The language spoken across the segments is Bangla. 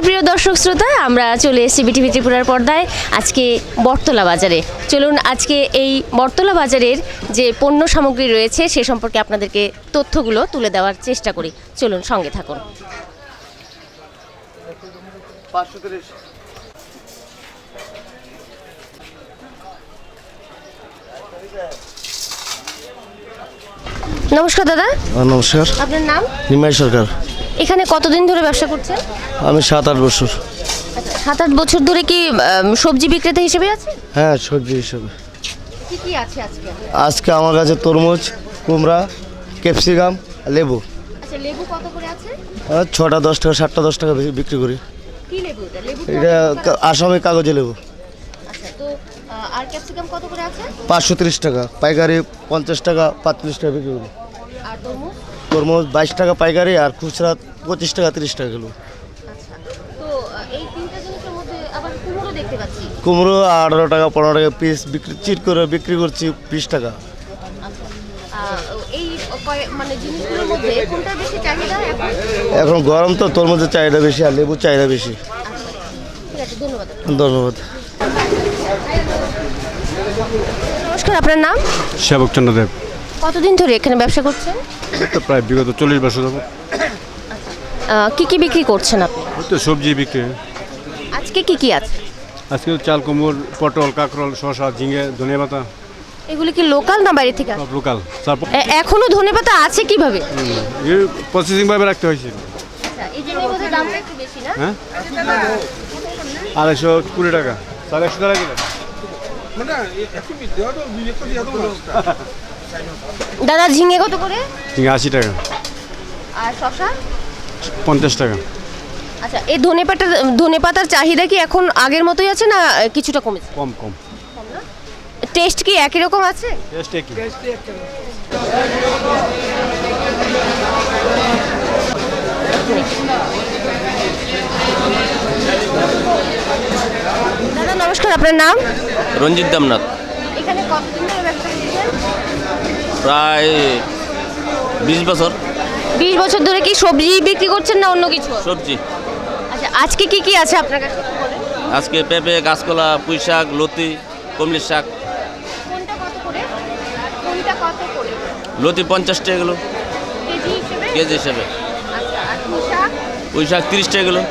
নমস্কার প্রিয় দর্শক শ্রোতা আমরা চলে এসেছি বিটিভি ত্রিপুরার পর্দায়। আজকে বটতলা বাজারে। চলুন আজকে এই বটতলা বাজারের যে পণ্য সামগ্রী রয়েছে সে সম্পর্কে আপনাদেরকে তথ্যগুলো তুলে দেওয়ার চেষ্টা করি। চলুন সঙ্গে থাকুন। নমস্কার দাদা। নমস্কার। আপনার নাম? নিমাই সরকার। এখানে কতদিন ধরে ব্যবসা করছেন? আমি সাত আট বছর। আচ্ছা, সাত আট বছর ধরে কি সবজি বিক্রেতা হিসেবে আছে হ্যাঁ সবজি হিসেবে। কি কি আছে আজকে? আজকে আমার কাছে তরমুজ কুমড়া ক্যাপসিকাম লেবু। আচ্ছা লেবু কত করে আছে? ছটা দশ টাকা সাতটা দশ টাকা বিক্রি করি। কি লেবু এটা? আসামি কাগজে লেবু। আচ্ছা আর ক্যাপসিকাম কত করে আছে? পাঁচশো তিরিশ টাকা পাইকারি পঞ্চাশ টাকা পাঁচত্রিশ টাকা বিক্রি করি। আর তরমুজ? তরমুজ বাইশ টাকা পাইকারি আর খুচরা পঁচিশ টাকা তিরিশ টাকা কিলো। আচ্ছা কুমড়ো দেখতে আঠারো টাকা পনেরো টাকা পিস বিক্রি চিট করে বিক্রি করছি বিশ টাকা। আচ্ছা মানে জিনিসগুলোর মধ্যে কোনটা বেশি চাহিদা এখন? এখন গরম তো তরমুজের চাহিদা বেশি আর লেবুর চাহিদা বেশি। ধন্যবাদ। ধন্যবাদ। নমস্কার আপনার নাম? সেবক চন্দ্রদেব কতদিন ধরে এখানে ব্যবসা করছেন তো প্রায় বিগত চল্লিশ বছর যাব আহ, কি কি বিক্রি করছেন আপনি তো সবজি বিক্রি আজকে কি কি আছে আজকে চাল কুমড় পটল কাঁকরোল শসা ঝিঙে ধনে পাতা এগুলি কি লোকাল না বাইরে থেকে সব লোকাল এখনও ধনেপাতা আছে কীভাবে প্রসেসিং ভাবে রাখতে হয়েছে আচ্ছা এই জন্য বোধহয় দামটা একটু বেশি না হ্যাঁ আড়াইশো কুড়ি টাকা সাড়ে একশো টাকা কিলো দাদা ঝিঙে কত করে? ঝিঙে আশি টাকা। আর শশা পঞ্চাশ টাকা। আচ্ছা এই ধনেপাতা ধনেপাতার চাহিদা কি এখন আগের মতোই আছে না কিছুটা কমেছে? কম কম। টেস্ট কি একই রকম আছে? টেস্ট একই। দাদা নমস্কার আপনার নাম? রঞ্জিত দেবনাথ। এখানে প্রায় বিশ বছর। বিশ বছর ধরে কি সবজি বিক্রি করছেন না অন্য কিছু? সবজি। আচ্ছা আজকে কি কি আছে আপনার কাছে? আজকে পেঁপে কাঁচকলা পুঁই শাক। লতি কমলির শাক লতি পঞ্চাশ টাকা কিলো। কেজি হিসেবে? পুঁই শাক পুঁই শাক তিরিশ টাকা কিলো।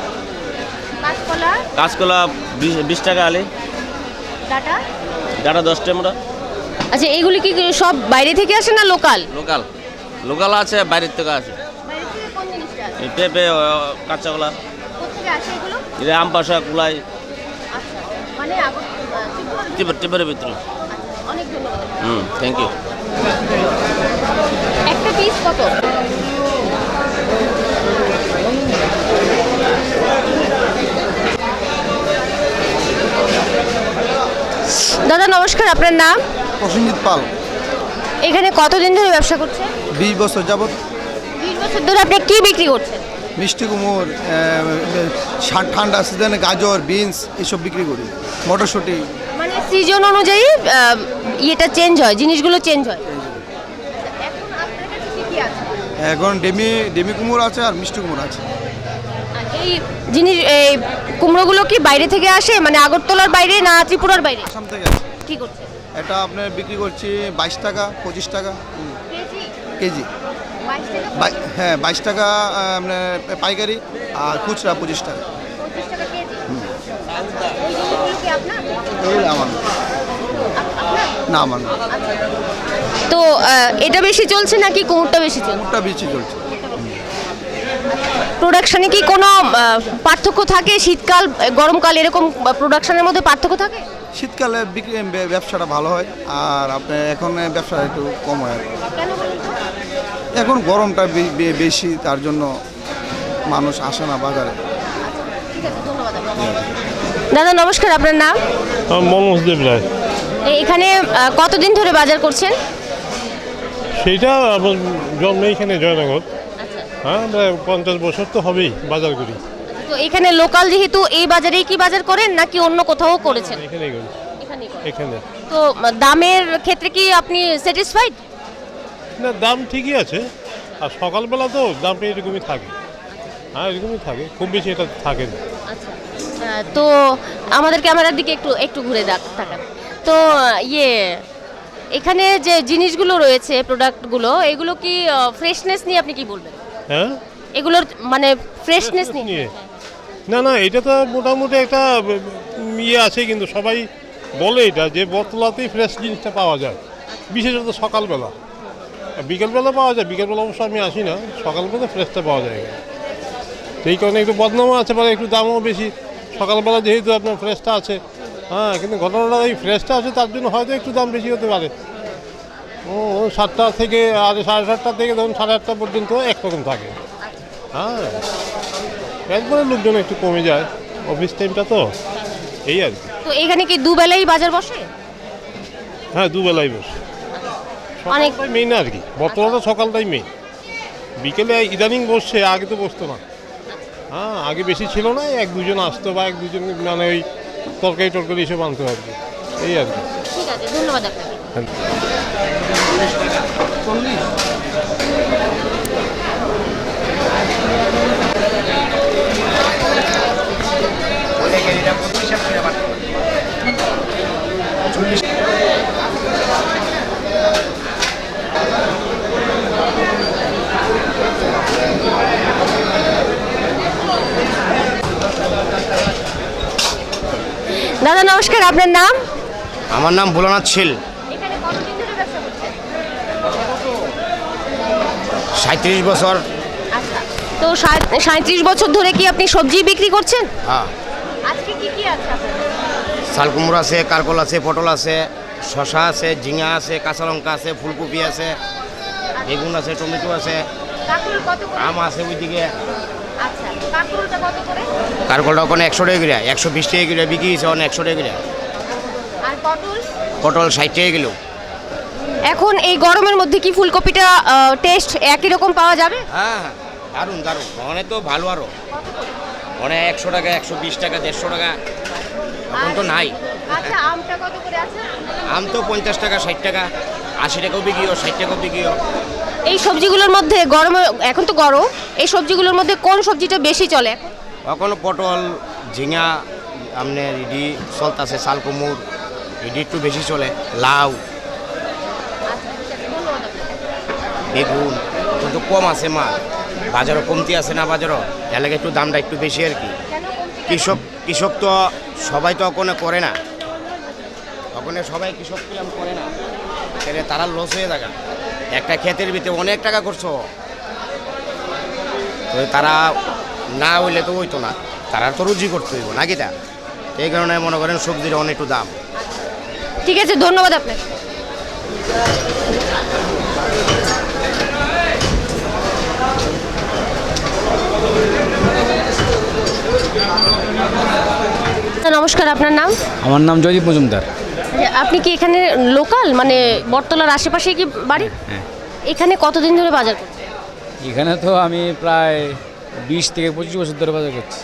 কাঁচকলা বিশ টাকা আলে। ডাটা? ডাটা দশ টাকা মোটা। আচ্ছা এগুলি কি সব বাইরে থেকে আসে না লোকাল? লোকাল। লোকাল আছে বাইরের থেকে আছে পেঁপে কোথেকে এটা আম পাশা কুলাই। আচ্ছা মানে? টিপের ভিতরে। আচ্ছা, হুম থ্যাংক ইউ একটা পিস কত? দাদা নমস্কার আপনার নাম? প্রসেনজিৎ পাল। এখানে কতদিন ধরে ব্যবসা করছেন? বিশ বছর যাবৎ। বিশ বছর ধরে আপনি কি বিক্রি করছেন? মিষ্টি কুমোর ঠান্ডা সিজনে গাজর বিনস এসব বিক্রি করি। মটরশুঁটি। মানে সিজন অনুযায়ী ইয়েটা চেঞ্জ হয় জিনিসগুলো চেঞ্জ হয়। এখন ডেমি ডেমি কুমড় আছে আর মিষ্টি কুমড় আছে। এই জিনিস এই কুমড়োগুলো কি বাইরে থেকে আসে? মানে আগরতলার বাইরে না ত্রিপুরার বাইরে? আসাম থেকে আছে কি করছে এটা আপনার বিক্রি করছি বাইশ টাকা পঁচিশ টাকা। কেজি? হ্যাঁ বাইশ টাকা আপনার পাইকারি আর খুচরা পঁচিশ টাকা। আমার। না। আমার তো এটা বেশি চলছে নাকি কুমড়টা বেশি চলছে? কুমড়টা বেশি চলছে। প্রোডাকশনে কি কোনো পার্থক্য থাকে? শীতকাল গরমকাল এরকম প্রোডাকশনের মধ্যে পার্থক্য থাকে? শীতকালে বিক্রি ব্যবসাটা ভালো হয় আর আপনার এখন ব্যবসাটা একটু কম হয়? এখন গরমটা বেশি তার জন্য মানুষ আসে না বাজারে। দাদা নমস্কার আপনার নাম? মনোজ দেব রায়। এখানে কতদিন ধরে বাজার করছেন? সেইটা আমার জন্ম এইখানে জয়নগর। আচ্ছা। হ্যাঁ পঞ্চাশ বছর তো হবেই বাজার করি। তো এখানে লোকাল যেহেতু এই বাজারেই কি বাজার করেন নাকি অন্য কোথাও করেছেন? এখানেই করি এখানেই করেন। এখানে। তো দামের ক্ষেত্রে কি আপনি স্যাটিসফাইড না দাম ঠিকই আছে। আর সকালবেলা তো দামটা এরকমই থাকে। হ্যাঁ এরকমই থাকে। খুব বেশি এটা থাকে না। আচ্ছা। আহ, তো আমাদের ক্যামেরার দিকে একটু একটু ঘুরে দেখ তাকান। তো আহ, ইয়ে এখানে যে জিনিসগুলো রয়েছে প্রোডাক্টগুলো এগুলো কি ফ্রেশনেস নিয়ে আপনি কি বলবেন? হ্যাঁ? এগুলোর মানে ফ্রেশনেস নিয়ে। নিয়ে। না না, এটা তো মোটামুটি একটা ইয়ে আছে কিন্তু সবাই বলে এটা যে বতলাতেই ফ্রেশ জিনিসটা পাওয়া যায়। বিশেষত সকালবেলা। বিকেলবেলা পাওয়া যায়, বিকেলবেলা অবশ্য আমি আসি না, সকালবেলা ফ্রেশটা পাওয়া যায়। সেই কারণে একটু বদনামও আছে পরে একটু দামও বেশি। সকালবেলা যেহেতু আপনার ফ্রেশটা আছে হ্যাঁ কিন্তু ঘটনাটা এই ফ্রেশটা আছে, তার জন্য হয়তো একটু দাম বেশি হতে পারে। ও, সাতটা থেকে, আর সাড়ে সাতটা থেকে ধরুন সাড়ে আটটা পর্যন্ত একরকম থাকে। হ্যাঁ। একবারে লোকজন একটু কমে যায় অফিস টাইমটা তো এই আর কি। তো এখানে কি দুবেলাই বাজার বসে? হ্যাঁ দুবেলাই বসে। অনেক মেইন আর কি বর্তমানে সকালটাই মেইন বিকেলে ইদানিং বসছে আগে তো বসতো না। হ্যাঁ আগে বেশি ছিল না এক দুজন আসতো বা এক দুজন মানে ওই তরকারি টরকারি এসব আনতো আর কি। এই আর কি। ঠিক আছে ধন্যবাদ আপনাকে। দাদা নমস্কার আপনার নাম? আমার নাম ভোলানাথ ছিল এখানে কতদিন ধরে ব্যবসা করছেন? সাঁত্রিশ বছর। আচ্ছা। তো সাঁত্রিশ বছর ধরে কি আপনি সবজি বিক্রি করছেন? হ্যাঁ আজকে কি কি আছে আপনার শালকুমড়ো আছে কারকল আছে পটল আছে শশা আছে ঝিঙা আছে কাঁচা লঙ্কা আছে ফুলকপি আছে বেগুন আছে টমেটো আছে কাকুল কত করে? আম আছে ওইদিকে। আচ্ছা কাকুলটা কত করে? কারকলটা ওখানে একশো টাকা কিলো একশো বিশ টাকা কিলো বিক্রি হয়েছে ওখানে একশো টাকা কিলো পটল? পটল ষাট টাকা কিলো। এখন এই গরমের মধ্যে কি ফুলকপিটা টেস্ট একই রকম পাওয়া যাবে? হ্যাঁ হ্যাঁ দারুণ দারুণ। ওখানে তো ভালো আরও ওখানে একশো টাকা একশো বিশ টাকা দেড়শো টাকা এখন তো নাই। আচ্ছা আমটা কত করে আছে? আম তো পঞ্চাশ টাকা ষাট টাকা আশি টাকাও বিক্রিও ষাট টাকাও বিক্রিও। এই সবজিগুলোর মধ্যে গরমে এখন তো গরম এই সবজিগুলোর মধ্যে কোন সবজিটা বেশি চলে? এখন? এখনও পটল ঝিঙা আপনার ইডি চলতেছে শালকুমুর ইডি একটু বেশি চলে লাউ। বেগুন কিন্তু কম আছে মাল। বাজারও কমতি আছে না বাজারও? লাগে একটু দামটা একটু বেশি আর কি। কৃষক কৃষক তো সবাই তো ওখানে করে না। ওখানে সবাই কৃষক কিলাম করে না। তাহলে তারা লস হয়ে থাকা একটা ক্ষেতের ভিতরে অনেক টাকা করছ তো তারা না হইলে তো হইতো না। তারা তো রুজি করতে হইব, নাকি তা? এই কারণে মনে করেন সবজির অনেক একটু দাম। ঠিক আছে, ধন্যবাদ আপনাকে। নমস্কার আপনার নাম? আমার নাম জয়দীপ মজুমদার। আপনি কি এখানে লোকাল? মানে বটতলার আশেপাশে কি বাড়ি? হ্যাঁ এখানে কতদিন ধরে বাজার করছেন? এখানে তো আমি প্রায় বিশ থেকে পঁচিশ বছর ধরে বাজার করছি।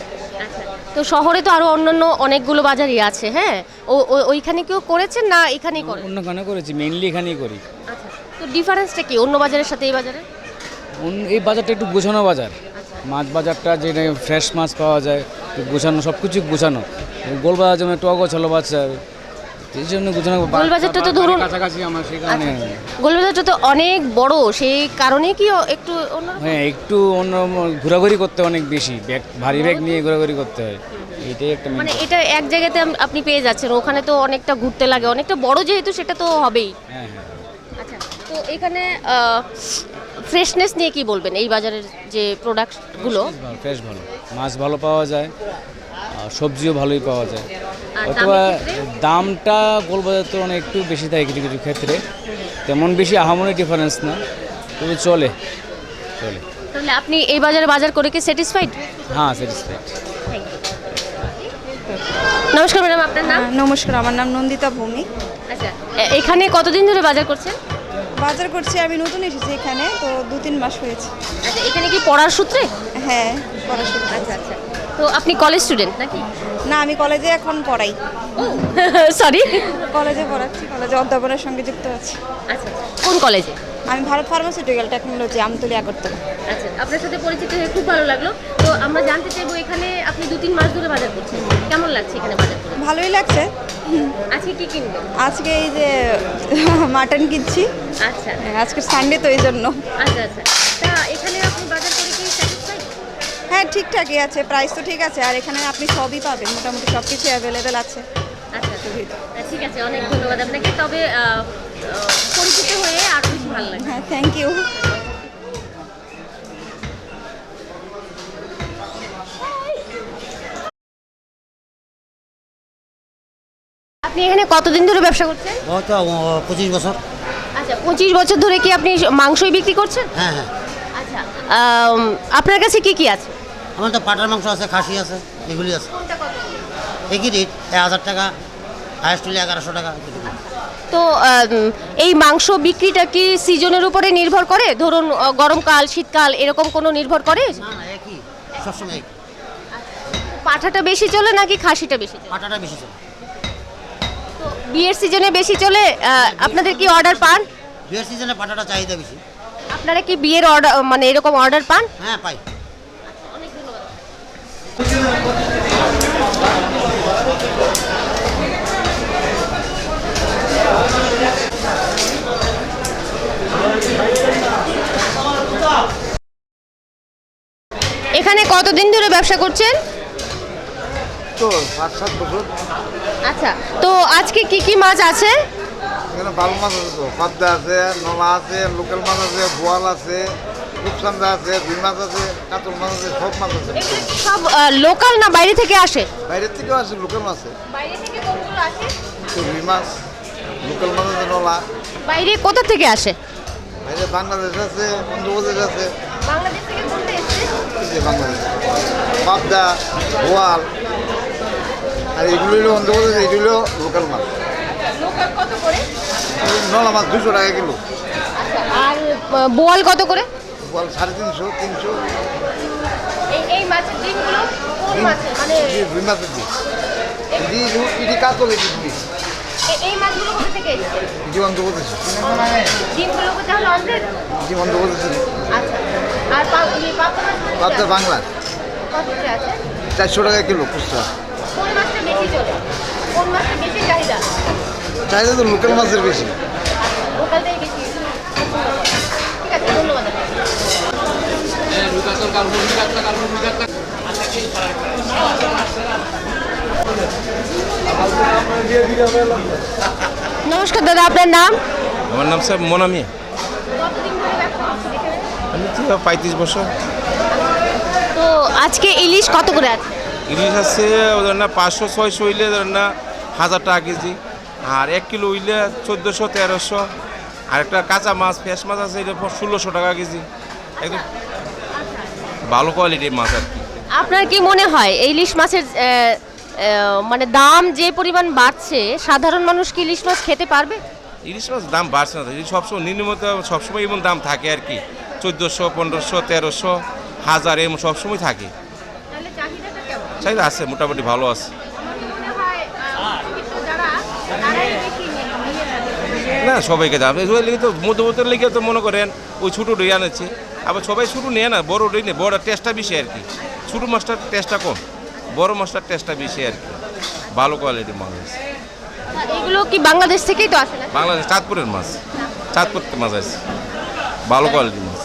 তো শহরে তো আরও অন্যান্য অনেকগুলো বাজারই আছে হ্যাঁ? ও ওইখানে কেউ করেছেন না এখানেই করেন? অন্য কানে করেছি মেইনলি এখানেই করি। আচ্ছা তো ডিফারেন্সটা কি? অন্য বাজারের সাথে এই বাজারে? এই বাজারটা একটু গোছানো বাজার। মাছ বাজারটা যেটা ফ্রেশ মাছ পাওয়া যায় গোছানো সব কিছু গোছানো। গোল বাজার যেমন একটু অগোছালো বাচ্চার এই জন্য গোছানো গোল বাজারটা তো ধরুন- কাছাকাছি আমার সেই কারণে। গোলবাজারটা তো অনেক বড় সেই কারণে কি একটু হ্যাঁ একটু অন্য ঘোরাঘুরি করতে অনেক বেশি। ব্যাগ ভারী ব্যাগ নিয়ে ঘোরাঘুরি করতে হয়। এটাই একটা মানে এটা এক জায়গাতে আপনি পেয়ে যাচ্ছেন ওখানে তো অনেকটা ঘুরতে লাগে। অনেকটা বড় যেহেতু সেটা তো হবেই। হ্যাঁ হ্যাঁ। আচ্ছা তো এখানে ফ্রেশনেস নিয়ে কি বলবেন এই বাজারের যে প্রোডাক্টগুলো ফ্রেশ ভালো মাছ ভালো পাওয়া যায় আর সবজিও ভালোই পাওয়া যায়। অথবা? দামটা গোলবাজার তো অনেক একটু বেশি থাকে কিছু কিছু ক্ষেত্রে। তেমন বেশি আহামরি ডিফারেন্স না তবে চলে চলে। তাহলে আপনি এই বাজারে বাজার করে কি স্যাটিসফাইড হ্যাঁ স্যাটিসফাইড নমস্কার ম্যাডাম আপনার নাম? নমস্কার আমার নাম নন্দিতা ভৌমিক। আচ্ছা এখানে কতদিন ধরে বাজার করছেন? বাজার করছি আমি নতুন এসেছি এখানে তো দু তিন মাস হয়েছে। আচ্ছা এখানে কি পড়ার সূত্রে? হ্যাঁ পড়ার সূত্রে। আচ্ছা আচ্ছা। তো আপনি কলেজ স্টুডেন্ট নাকি? না আমি কলেজে এখন পড়াই। সরি কলেজে পড়াচ্ছি কলেজে অধ্যাপনের সঙ্গে যুক্ত আছি। আচ্ছা কোন কলেজে আমি ভারত ফার্মাসিউটিক্যাল টেকনোলজি আমতলি আগরতলা। আচ্ছা আপনার সাথে পরিচিত হয়ে খুব ভালো লাগল। আমরা জানতে চাইব এখানে আপনি দু তিন মাস ধরে বাজার করছেন। কেমন লাগছে এখানে বাজার করে? ভালোই লাগছে। আজকে কি কিনবেন আজকে এই যে মাটন কিনছি। আচ্ছা। আজকে সানডে তো এই জন্য। আচ্ছা আচ্ছা। তা এখানে আপনি বাজার করে কি স্যাটিসফাইড হ্যাঁ ঠিকঠাকই আছে। প্রাইস তো ঠিক আছে। আর এখানে আপনি সবই পাবেন। মোটামুটি সব কিছু অ্যাভেলেবেল আছে। আচ্ছা আচ্ছা। ঠিক আছে অনেক ধন্যবাদ আপনাকে। তবে পরিচিত হয়ে আরও বেশি ভালো লাগে হ্যাঁ থ্যাংক ইউ আপনি এখানে কতদিন ধরে ব্যবসা করছেন? পঁচিশ বছর। আচ্ছা পঁচিশ বছর ধরে কি আপনি মাংসই বিক্রি করছেন? হ্যাঁ হ্যাঁ। আচ্ছা আপনার কাছে কি কি আছে? আমার তো পাটার মাংস আছে খাসি আছে এগুলি আছে। একই রেট? এক হাজার টাকা হায়েস্ট হলে এগারোশো টাকা তো এই মাংস বিক্রিটা কি সিজনের উপরে নির্ভর করে? ধরুন গরমকাল শীতকাল এরকম কোনো নির্ভর করে? না না একই সবসময় পাঠাটা বেশি চলে নাকি খাসিটা বেশি চলে? পাটাটা বেশি চলে। বিয়ের সিজনে বেশি চলে আপনাদের কি অর্ডার পান? বিয়ের সিজনে পাটাটা চাহিদা বেশি। আপনারা কি বিয়ের অর্ডার মানে এরকম অর্ডার পান? হ্যাঁ পাই। এখানে কতদিন ধরে ব্যবসা করছেন? তো সাত সাত বছর। আচ্ছা তো আজকে কি কি মাছ আছে? এখানে ভালো মাছ আছে তো পাবদা আছে নলা আছে লোকাল মাছ আছে বোয়াল আছে রূপসান্দা আছে রুই মাছ আছে কাতল মাছ আছে সব মাছ আছে। সব লোকাল না বাইরে থেকে আসে? বাইরের থেকেও আছে লোকাল মাছ আছে। বাইরে থেকে কোনগুলো আসে? তো রুই মাছ লোকাল মাছ আছে নলা। বাইরে কোথা থেকে আসে? বাইরে বাংলাদেশ আছে অন্ধ্রপ্রদেশ আছে। বাংলাদেশ থেকে কোনটা এসছে? বাংলাদেশ। পাবদা বোয়াল আর এগুলো হলো অন্ধ্রপ্রদেশ এগুলো লোকাল মাছ নলা মাছ দুশো টাকা কিলো। আর বোয়াল কত করে? বোয়াল সাড়ে তিনশো তিনশো। এই এই মাছের ডিমগুলো কোন মাছের? মানে রুই মাছের কাতল এই মাছগুলো কোথা থেকে এসছে? এটি অন্ধ্রপ্রদেশ। ডিমগুলো তাহলে অন্ধ্রের এটি অন্ধ্রপ্রদেশ আচ্ছা। আর পাবদা? বাংলা কত করে আছে? চারশো টাকা কিলো খুচরা। কোন মাছটা বেশি চলে কোন মাছটা বেশি চাহিদা? চাহিদা তো লোকাল মাছের বেশি। লোকালটাই বেশি। ঠিক আছে ধন্যবাদ নমস্কার দাদা আপনার নাম? আমার নাম স্যার মোনামি? আমি পঁয়ত্রিশ বছর। তো আজকে ইলিশ কত করে আছে? ইলিশ আছে ধরেন না পাঁচশো ছয়শো হইলে ধরেন না হাজার টাকা কেজি। আর এক কিলো হইলে চোদ্দোশো তেরোশো। আর একটা কাঁচা মাছ ফ্রেশ মাছ আছে এটা ষোলোশো টাকা কেজি। একদম ভালো কোয়ালিটির মাছ আর কি। আপনার কি মনে হয় এই ইলিশ মাছের মানে দাম যে পরিমাণ বাড়ছে সাধারণ মানুষ কি ইলিশ মাছ খেতে পারবে? ইলিশ মাছ দাম বাড়ছে না সবসময় নিম্নমত সবসময় এমন দাম থাকে আর কি। চোদ্দোশো পনেরোশো তেরোশো হাজার এমন সবসময় থাকে। চাহিদা আছে মোটামুটি ভালো আছে। না সবাইকে দাম ওই তো মধ্যবর্তীর লেগে তো মনে করেন ওই ছোটো ডই আনেছে। আবার সবাই ছোটো নেয় না বড় ডই নেই বড় টেস্টটা বেশি আর কি। ছোটো মাছটার টেস্টটা কম বড় মাছটার টেস্টটা বেশি আর কি। ভালো কোয়ালিটির মাছ আছে। এগুলো কি বাংলাদেশ থেকেই তো আসে না বাংলাদেশ চাঁদপুরের মাছ। চাঁদপুর মাছ আছে। ভালো কোয়ালিটির মাছ।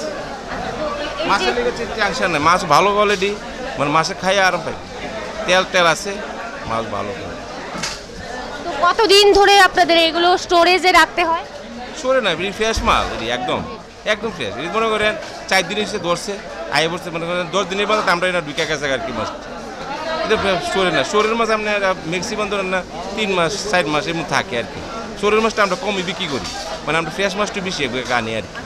মাছের লেগে টেনশন নেই। মাছ ভালো কোয়ালিটি মানে মাছে খাইয়ে আরাম পাই তেল তেল আছে মাছ ভালো। তো কতদিন ধরে আপনাদের এগুলো স্টোরেজে রাখতে হয়? সরে না ফ্রেশ মাল এটি একদম একদম ফ্রেশ এটি মনে করেন চার দিন এসে ধরছে আই বসছে মনে করেন দশ দিনের বাদে আমরা এটা ঢুকে গেছে আর কি মাছ এটা সরে না সরের মাছ আপনার ম্যাক্সিমাম ধরেন না তিন মাস চার মাস এমন থাকে আর কি। সরের মাছটা আমরা কমই বিক্রি করি মানে আমরা ফ্রেশ মাছটা বেশি আনি আর কি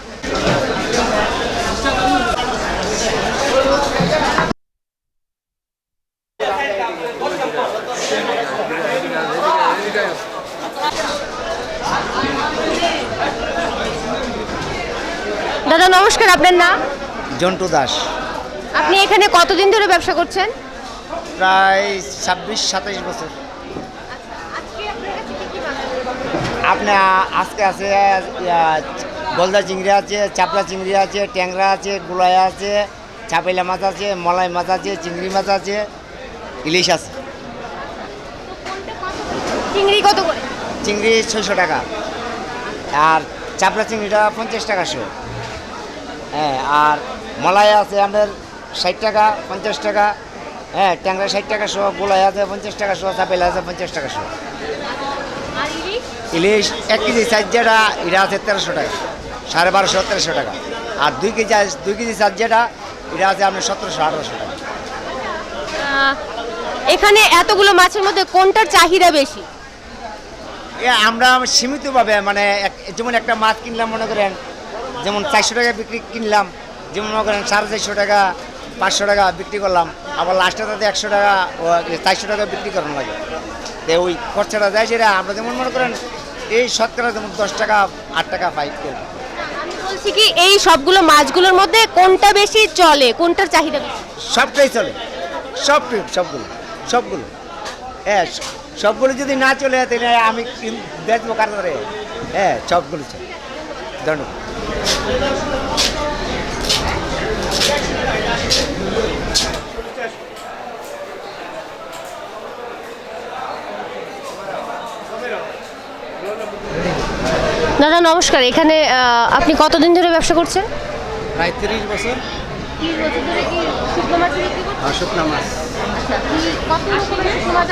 দাদা নমস্কার আপনার নাম জন্টু দাস। আপনি এখানে কতদিন ধরে ব্যবসা করছেন? প্রায় ছাব্বিশ সাতাইশ বছর। আপনি আজকে আছে গলদা চিংড়ি আছে চাপলা চিংড়ি আছে ট্যাংরা আছে গুলাই আছে চাপেলা মাছ আছে মলাই মাছ আছে চিংড়ি মাছ আছে ইলিশ আছে। চিংড়ি কত করে? চিংড়ি ছয়শো টাকা। আর চাপড়া চিংড়িটা পঞ্চাশ টাকা শো। হ্যাঁ আর মলাই আছে আমাদের ষাট টাকা পঞ্চাশ টাকা হ্যাঁ ট্যাংরা ষাট টাকা শো গোলাই আছে পঞ্চাশ টাকা শো চাপেলা আছে পঞ্চাশ টাকা আর ইলিশ? এক কেজি সাইজ যেটা এটা আছে তেরোশো টাকা সাড়ে বারোশো তেরোশো টাকা। আর দুই কেজি দুই কেজি সাইজ যেটা এটা আছে আপনার সতেরোশো আঠারোশো টাকা। এখানে এতগুলো মাছের মধ্যে কোনটার চাহিদা বেশি? আমরা সীমিতভাবে মানে যেমন একটা মাছ কিনলাম মনে করেন যেমন চারশো টাকা বিক্রি কিনলাম যেমন মনে করেন সাড়ে চারশো টাকা পাঁচশো টাকা বিক্রি করলাম আবার লাস্টে তাতে একশো টাকা ও চারশো টাকা বিক্রি করানো লাগে। তো ওই খরচাটা যায় সেটা আমরা যেমন মনে করেন এই শতকরা যেমন দশ টাকা আট টাকা পাই বলছি কি এই সবগুলো মাছগুলোর মধ্যে কোনটা বেশি চলে? কোনটার চাহিদা সবটাই চলে। সব সবগুলো সবগুলো। হ্যাঁ সবগুলো যদি না চলে তাহলে আমি বেচবো কার ধরে হ্যাঁ সবগুলো চলে। ধন্যবাদ। দাদা নমস্কার। এখানে আপনি কতদিন ধরে ব্যবসা করছেন? প্রায় তিরিশ বছর। শুকনা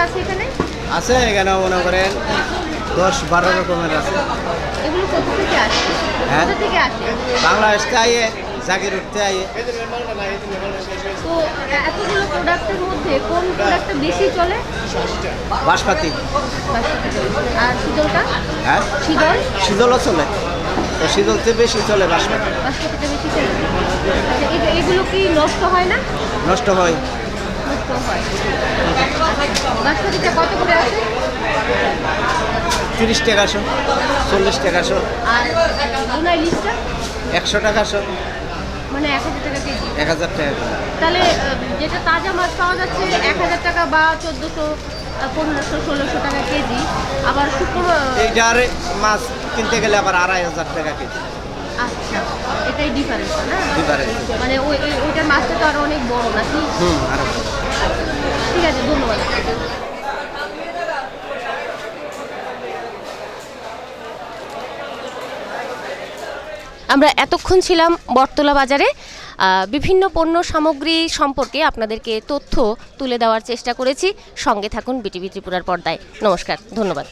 আছে এখানে? মনে করেন দশ বারো রকমের আছে। বাংলাদেশ কোথা থেকে জাগির উঠতে আইয়ে তো এতগুলো প্রোডাক্টের মধ্যে কোন প্রোডাক্টটা বেশি চলে? বাসপাতি আর শীতলটা? হ্যাঁ? শীতল? শীতলও চলে। তো শীতলতে বেশি চলে বাসপাতি বাসপতিটা বেশি চলে। আচ্ছা এগুলো কি নষ্ট হয় না? নষ্ট হয়। নষ্ট হয়। বাসপতিটা কত করে আছে তিরিশ টাকাশো চল্লিশ আর লিস্টটা? একশো টাকাশো মানে এক হাজার টাকা কেজি। এক হাজার টাকা তাহলে যেটা তাজা মাছ পাওয়া যাচ্ছে এক হাজার টাকা বা চোদ্দোশো পনেরোশো ষোলোশো টাকা কেজি। আবার শুক্র এইটার মাছ কিনতে গেলে আবার আড়াই হাজার টাকা কেজি। আচ্ছা এটাই ডিফারেন্স না? ডিফারেন্স মানে ওই ওই- ওইটার মাছটা তো আরও অনেক বড় নাকি? হুম আরও ঠিক আছে ধন্যবাদ। আমরা এতক্ষণ ছিলাম বটতলা বাজারে। বিভিন্ন পণ্য সামগ্রী সম্পর্কে আপনাদেরকে তথ্য তুলে দেওয়ার চেষ্টা করেছি। সঙ্গে থাকুন বিটিভি ত্রিপুরার পর্দায়। নমস্কার, ধন্যবাদ।